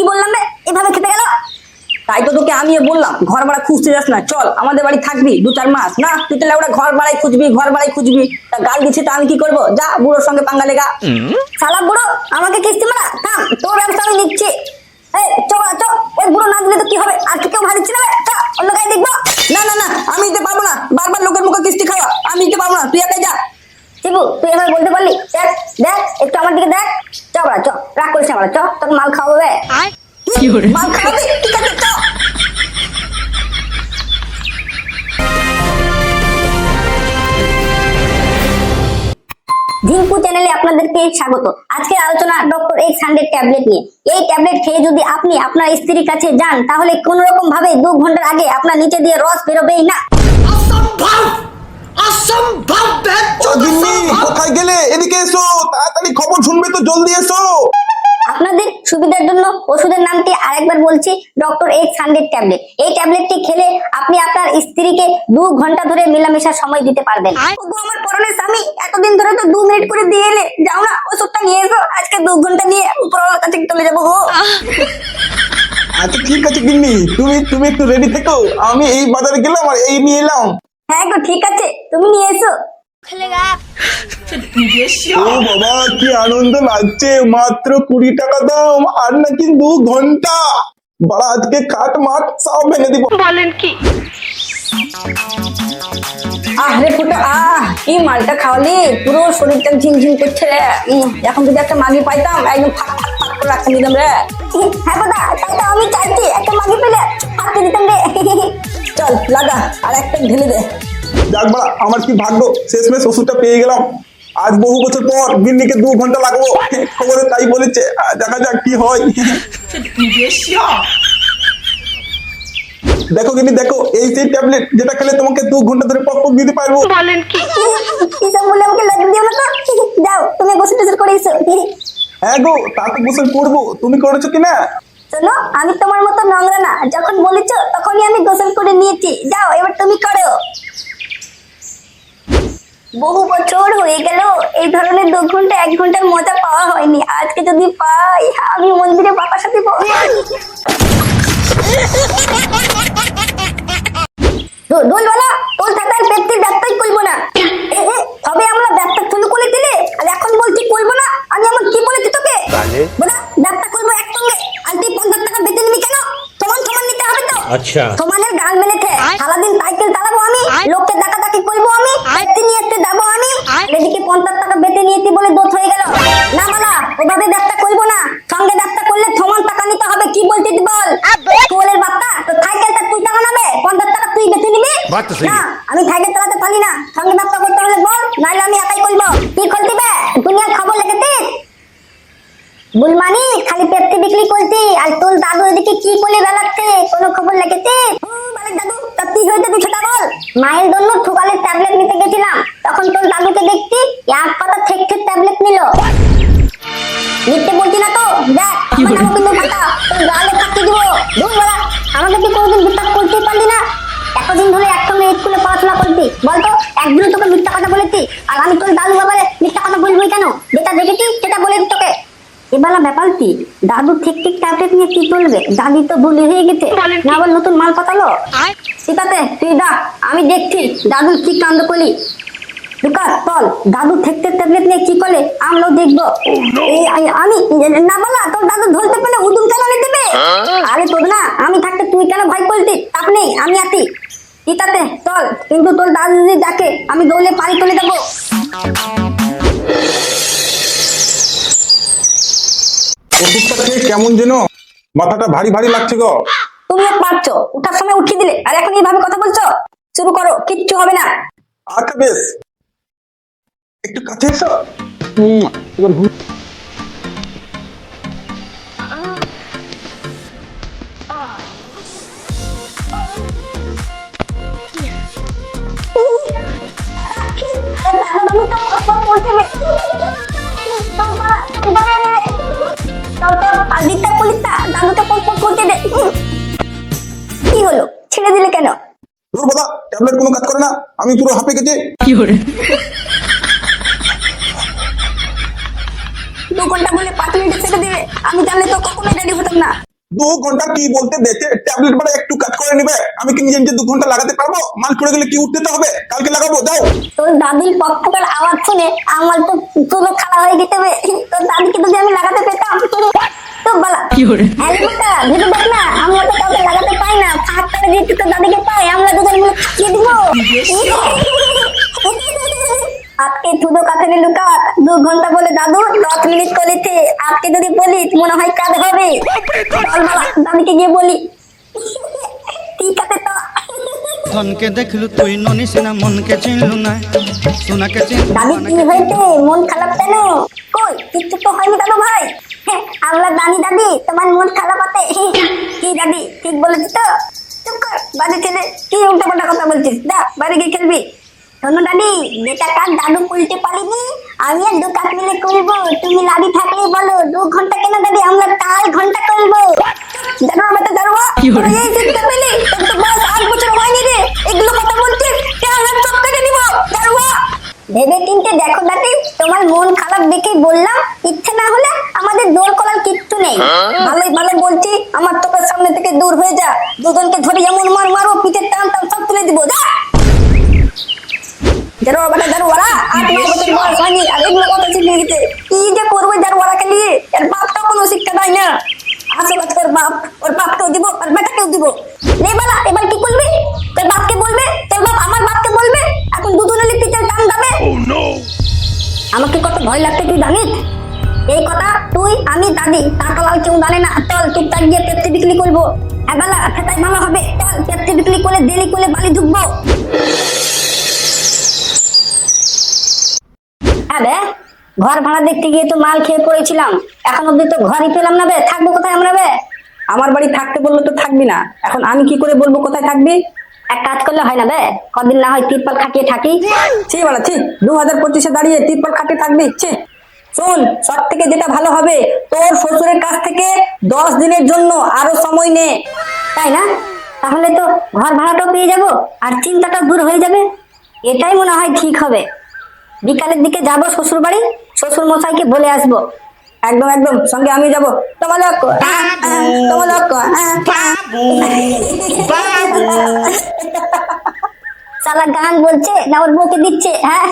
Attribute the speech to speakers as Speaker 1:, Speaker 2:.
Speaker 1: কি বললাম রে? এভাবে খেতে গেল?
Speaker 2: তাই তো তোকে আমিও বললাম ঘর ভাড়া খুঁজতে যাস না। চল আমাদের বাড়ি থাকবি দু চার মাস। না তুই তাহলে ওরা ঘর ভাড়াই খুঁজবি ঘর ভাড়াই খুঁজবি। তা গাল দিচ্ছে তা আমি কি করব? যা বুড়োর সঙ্গে পাঙ্গা লেগা।
Speaker 1: শালা বুড়ো আমাকে কিস্তি মারা? থাম তোর ব্যবসা আমি নিচ্ছি। এই চ চ। ওই বুড়ো না দিলে তো কি হবে? আর কেউ ভাড়া দিচ্ছে না চ, অন্য গায়ে দেখব?
Speaker 2: না না না আমি দিতে পারব না। বারবার লোকের মুখে কিস্তি খাওয়া। আমি দিতে পারব না। তুই একাই যা।
Speaker 1: শিবু তুই এভাবে বলতে পারলি? দেখ দেখ একটু আমার দিকে দেখ। চ বাড়া চ। রাগ করিস না চ তোকে মাল খাওয়াবো
Speaker 2: মাল খাওয়াবি? ঠিক আছে চ
Speaker 1: ঝিঙ্কু চ্যানেলে আপনাদেরকে স্বাগত। আজকের আলোচনা ডক্টর এক্স হান্ড্রেড ট্যাবলেট নিয়ে। এই ট্যাবলেট খেয়ে যদি আপনি আপনার স্ত্রীর কাছে যান তাহলে কোন রকম ভাবে দু ঘণ্টার আগে আপনার নিচে দিয়ে রস বেরোবেই না।
Speaker 3: অসম্ভব! অসম্ভব!
Speaker 4: কোথায় গেলে? এদিকে এসো তাড়াতাড়ি খবর শুনবে তো জলদি এসো।
Speaker 1: আপনাদের সুবিধার জন্য ওষুধের নামটি আরেকবার বলছি ডক্টর এক্স হান্ড্রেড ট্যাবলেট। এই ট্যাবলেটটি খেলে আপনি আপনার স্ত্রীকে দু ঘণ্টা ধরে মেলামেশার সময় দিতে পারবেন। আমার পরনের স্বামী এতদিন ধরে তো দু মিনিট করে দিয়ে এলে যাও না ওষুধটা নিয়ে এসো আজকে দু ঘণ্টা নিয়ে উপরওয়ালার কাছে চলে যাব গো।
Speaker 4: আচ্ছা ঠিক আছে গিন্নি তুমি তুমি একটু রেডি থেকো আমি এই বাজারে গেলাম আর এই নিয়ে এলাম।
Speaker 1: হ্যাঁ গো ঠিক আছে তুমি নিয়ে এসো।
Speaker 4: ও বাবা কি আনন্দ লাগছে। মাত্র কুড়ি টাকা দাম আর নাকি দু ঘণ্টা। বাড়া আজকে খাট মাঠ সব ভেঙে দিব।
Speaker 2: আহ রে ফুটো আহ কি মালটা খাওয়ালি পুরো শরীরটা ঝিমঝিম করছে রে। উম, এখন যদি একটা মাগি পাইতাম একদম ফাট ফাট ফাট করে রাখতে দিতাম রে।
Speaker 1: হ্যাঁ দাদা তাই তো আমি চাইছি একটা মাগি পেলে হাতে দিতাম রে।
Speaker 2: চল লাগা আর একটা ঢেলে দে।
Speaker 4: যাক বাড়া আমার কি ভাগ্য? শেষমেশ ওষুধটা পেয়ে গেলাম। আজ বহু বছর পর গিন্নিকে দু ঘণ্টা লাগবো খবরে তাই বলেছে দেখা যাক কি হয়। দেখো গিন্নি দেখো এই সেই ট্যাবলেট যেটা খেলে তোমাকে দু ঘণ্টা ধরে পক পক দিতে পারব।
Speaker 1: এসব বলে আমাকে লাগিয়ে দিও না তো? যাও তুমি গোসল টোসল করে এসো
Speaker 4: হ্যাঁ গো তা তো গোসল করব। তুমি করেছ কিনা
Speaker 1: শোনো আমি তোমার মতো নোংরা না। যখন বলেছ তখনই আমি গোসল করে নিয়েছি। যাও এবার তুমি করো। বহু বছর হয়ে গেল এই ধরনের দু ঘণ্টা এক ঘণ্টার মজা পাওয়া হয়নি। আজকে যদি পাই আমি মন্দিরে বাবার সাথে ব- তোর থাকার পেটটি ব্যবসাই করব না। এ, এ, তবে আমরা করে দিলে আর এখন বলছি করব না? আমি কি বলেছি তোকে? বলা ব্যবসা করব একসঙ্গে। আর তুই পঞ্চাশ টাকা বেতন নিবি কেন? সমান সমান নিতে হবে তো।
Speaker 5: আচ্ছা।
Speaker 1: সমানের গাল মেলেছে। সারাদিন সাইকেল চালাবো আমি লোককে ওভাবে ব্যবসা করব না। সঙ্গে ব্যবসা করলে সমান টাকা নিতে হবে কি বলছিস বল? কোলের বাপ্পা তো সাইকেলটা তুই চালাবে পঞ্চাশ টাকা তুই বেশি নিবি। না আমি সাইকেল চালাতে পারি না। সঙ্গে ব্যবসা করতে হলে বল নাহলে আমি একাই করব। কি করতে বে দুনিয়ার খবর লেগেছিস? বুলমানি খালি পেপটি বিক্রি করছি আর তোর দাদু এদিকে কি করে বেলাচ্ছে কোনো খবর লেগেছে দাদু তা কি হয়েছে তুই সেটা বল। মায়ের জন্য ঠোকালের ট্যাবলেট নিতে গেছিলাম। তখন তোর দাদুকে দেখছি এক পাতা থেকে ট্যাবলেট নিল। নিতে বলছি না তো দেখ আমার নাম কিন্তু ফাটা তোর গালে থাকতে দিব দূর বলা আমাকে তুই কোনোদিন বিশ্বাস করতেই পারলি না। এতদিন ধরে একসঙ্গে স্কুলে পড়াশোনা করতি বলতো একদিনও তোকে মিথ্যা কথা বলেছি আর আমি তোর দাদু বাবারে মিথ্যা কথা বলবই কেন? যেটা দেখেছি সেটা বলেছি তোকে। এবেলা ব্যাপার কি? দাদু ঠিক ঠিক ট্যাবলেট নিয়ে কি চলবে দাদি তো ভুলি হয়ে গেছে। না আবার নতুন মাল পাতালো ঠিক আছে তুই দা আমি দেখছি দাদুর কি কাণ্ড করলি বিকাশ চল দাদু ট্যাবলেট নিয়ে কি আমরাও দেখব। আই- আমি না বলা তোর দাদু ধরতে পেলে উদুম চালানে দেবে? আরে তোর না আমি থাকতে তুই কেন ভয় করছিস চাপ নেই আমি আছি। আছে চল কিন্তু তোর দাদু যদি দেখে আমি দৌড়ে পানি তুলে দেবো।
Speaker 4: কেমন যেন? মাথাটা ভারী ভারী লাগছে গো।
Speaker 2: তুমিও পারছ উঠার সময় উঠিয়ে দিলে। আর এখন এইভাবে কথা বলছো? শুরু করো কিচ্ছু হবে না।
Speaker 4: আচ্ছা বেশ। একটু কাছে এসো। এবার
Speaker 1: কি হলো? ছেড়ে দিলে কেন?
Speaker 4: ট্যাবলেট কোনো কাজ করে না আমি পুরো হাঁপে গেছি।
Speaker 1: দু ঘণ্টা বলে পাঁচ মিনিটে ছেড়ে দিবে। আমি জানলে তো কখনোই রেডি হতাম না।
Speaker 4: দু ঘণ্টা কি বলতে দেখে ট্যাবলেট বাড়া একটু কাজ করে নিবে। আমি কি নিজে নিজে দু ঘণ্টা লাগাতে পারব? মাল পড়ে গেলে কি উঠতে হবে? কালকে লাগাবো যাও।
Speaker 1: তোর দাদির পক্ষের আওয়াজ শুনে আমার তো পুরো খারাপ হয়ে যেতে হবে তোর দাদিকে যদি আমি লাগাতে পেতাম তো বলা। হ্যাঁ রে বেটা, ভেবে দেখ না আমরা তো কাউকে লাগাতে পাই না। ফাঁক করে যদি তোর দাদিকে পাই আমরা দুজন মিলে খাইয়ে দিব। আজকে থুদো কাছে লুকাত দু ঘণ্টা বলে দাদু দশ মিনিট করেছে আজকে যদি বলি মনে হয় কাজ হবে। বাবা গিয়ে বলি। ঠিক আছে তো।
Speaker 5: ধনকে দেখলু তুই ননি সিনা মনকে চিনলু না। সোনাকে
Speaker 1: দাদি কি হয়েছে? মন খারাপ কেন? কই কিচ্ছু তো হয়নি দাদু ভাই। হ্যাঁ, আমরা জানি দাদি তোমার মন খারাপ আছে। কি দাদি ঠিক বলেছি তো? চুপ কর বাজে ছেলে কি উল্টো পাল্টা কথা বলছিস? দা বাড়ি গিয়ে খেলবি। শোনো দাদি যেটা কাজ দাদু পারিনি? আমি আর দু কাজ মিলে করব। তুমি লাদি থাকলেই বলো দু ঘণ্টা কেন দাদি? আমরা ঘণ্টা করব। জানো আমরা তো জানো এই চিন্তা পেলে তোর তো বয়স আট বছর হয়নি রে। এগুলো কথা বলছিস কেন চোখ কেটে নিবো। জানো ভেবে চিনতে দেখো দাদি তোমার মন খারাপ দেখে বললাম ইচ্ছে না হলে আমাদের দোর করার কিচ্ছু নেই। ভালোই ভালো বলছি আমার তোকের সামনে থেকে দূর হয়ে যা। দুজনকে ধরে যেমন মার মারো পিঠের টান টান সব তুলে দিব। যা যারো বেটা যারো ওরা আট নয় বছর বয়স হয়নি আর এগুলো কথা শিখে গেছে কি যে করবে যার ওরাকে নিয়ে এর বাপটাও কোনো শিক্ষা দেয় না আসলে তোর বাপ ওর বাপকেও দিব আর বেটাকেও দিব। নে বালা এবার কি করবি? তোর বাপকে বলবে তোর বাপ আমার বাপকে বলবে? এখন টান দাবে আমাকে কত ভয় লাগছে তুই জানিস? এই কথা তুই আমি দাদি টাকালাল কেউ জানে না। চল টুকটাক গিয়ে পেপসি বিক্রি করব। এবেলা সেটাই ভালো হবে। চল পেপসি বিক্রি করে দেরি করে বালি ঢুকবো। হ্যাঁ ঘর ভাড়া দেখতে গিয়ে তো মাল খেয়ে পড়েছিলাম। এখন অব্দি তো ঘরই পেলাম না বে। থাকব কোথায় আমরা বে?
Speaker 2: আমার বাড়ি থাকতে বললে তো থাকবি না। এখন আমি কি করে বলব কোথায় থাকবি?
Speaker 1: এক কাজ করলে হয় না বে। কদিন না হয় তিরপাল খাটিয়ে থাকি।
Speaker 2: ছি বলা ছি। দু হাজার পঁচিশে দাঁড়িয়ে তিরপল খাটে থাকবি ছি। শোন সব থেকে যেটা ভালো হবে তোর শ্বশুরের কাছ থেকে দশ দিনের জন্য আরও সময় নে।
Speaker 1: তাই না? তাহলে তো ঘর ভাড়াটাও পেয়ে যাব আর চিন্তাটা দূর হয়ে যাবে। এটাই মনে হয় ঠিক হবে। বিকালের দিকে যাব শ্বশুর বাড়ি শ্বশুর মশাইকে বলে আসব।
Speaker 2: একদম একদম। সঙ্গে আমি যাব। তোমার লোক তোমার লোক
Speaker 1: সালা গান বলছে না ওর বউকে দিচ্ছে হ্যাঁ।